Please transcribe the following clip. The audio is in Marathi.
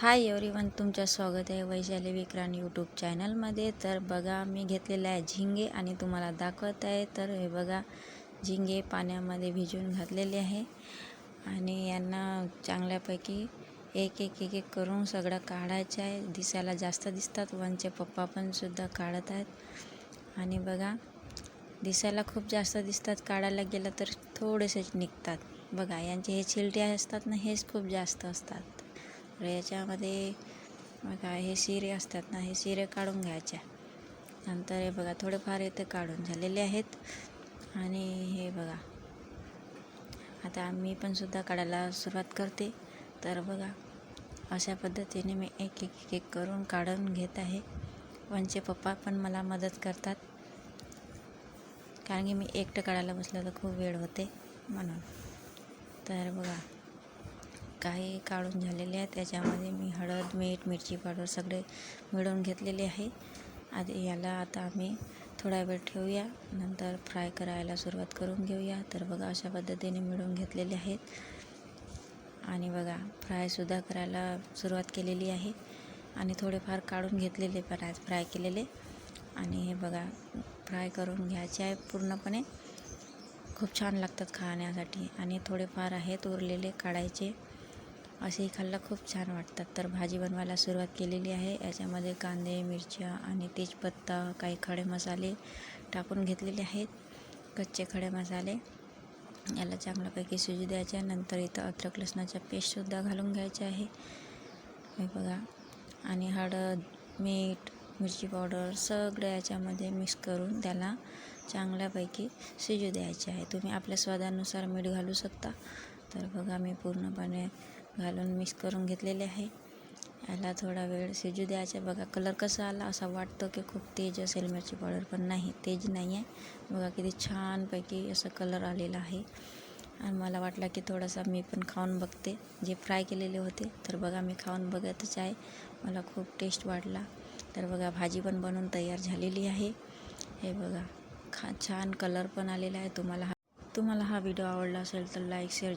हाय एवरीवन तुमचं स्वागत आहे वैशाली विक्रांत यूट्यूब चॅनलमध्ये तर बघा मी घेतलेलं आहे झिंगे आणि तुम्हाला दाखवत आहे. तर हे बघा झिंगे पाण्यामध्ये भिजवून घातलेले आहे. आणि यांना चांगल्यापैकी एक एक एक एक करून सगळं काढायचं आहे. दिसायला जास्त दिसतात. वनचे पप्पा पण सुद्धा काढत आहेत. आणि बघा दिसायला खूप जास्त दिसतात. काढायला गेलं तर थोडेसेच निघतात. बघा यांचे हे चिलटे असतात ना हेच खूप जास्त असतात. तर याच्यामध्ये बघा हे शिरे असतात ना हे शिरे काढून घ्यायच्या नंतर हे बघा थोडेफार इथे काढून झालेले आहेत. आणि हे बघा आता मी पण सुद्धा काढायला सुरुवात करते. तर बघा अशा पद्धतीने मी एक एक एक एक करून काढून घेत आहे. वनचे पप्पा पण मला मदत करतात. कारण की मी एकटं काढायला बसलं तर खूप वेळ होते म्हणून. तर बघा काही काढून झालेले आहे त्याच्यामध्ये मी हळद मीठ मिरची पावडर सगळे मिळवून घेतलेले आहे. आधी याला आता आम्ही थोडा वेळ ठेवूया. नंतर फ्राय करायला सुरुवात करून घेऊया. तर बघा अशा पद्धतीने मिळवून घेतलेले आहेत. आणि बघा फ्रायसुद्धा करायला सुरुवात केलेली आहे. आणि थोडेफार काढून घेतलेले पण आज फ्राय केलेले. आणि हे बघा फ्राय करून घ्यायचे आहे पूर्णपणे. खूप छान लागतात खाण्यासाठी. आणि थोडेफार आहेत उरलेले काढायचे. असेही खाल्लं खूप छान वाटतात. तर भाजी बनवायला सुरुवात केलेली आहे. याच्यामध्ये कांदे मिरच्या आणि तेजपत्ता काही खडे मसाले टाकून घेतलेले आहेत. कच्चे खडे मसाले. याला चांगल्यापैकी शिजू द्यायचे. नंतर इथं अद्रक लसणाचा पेस्टसुद्धा घालून घ्यायचे आहे. हे बघा. आणि हळद मीठ मिरची पावडर सगळं याच्यामध्ये मिक्स करून त्याला चांगल्यापैकी शिजू द्यायचे आहे. तुम्ही आपल्या स्वादानुसार मीठ घालू शकता. तर बघा मी पूर्णपणे घालून मिक्स करून घेतलेले आहे. याला थोडा वेळ शिजू द्यायचा. बघा कलर कसा आला असा वाटतो की खूप तेज असेल मिरची पावडर पण नाही तेज नाही आहे. बघा किती छानपैकी असं कलर आलेला आहे. आणि मला वाटलं की थोडासा मी पण खाऊन बघते. जे फ्राय केलेले होते तर बघा मी खाऊन बघतच आहे. मला खूप टेस्ट वाटला. तर बघा भाजी पण बनवून तयार झालेली आहे. हे बघा खा छान कलर पण आलेला आहे. तुम्हाला हा तुम्हाला हा व्हिडिओ आवडला असेल तर लाईक शेअर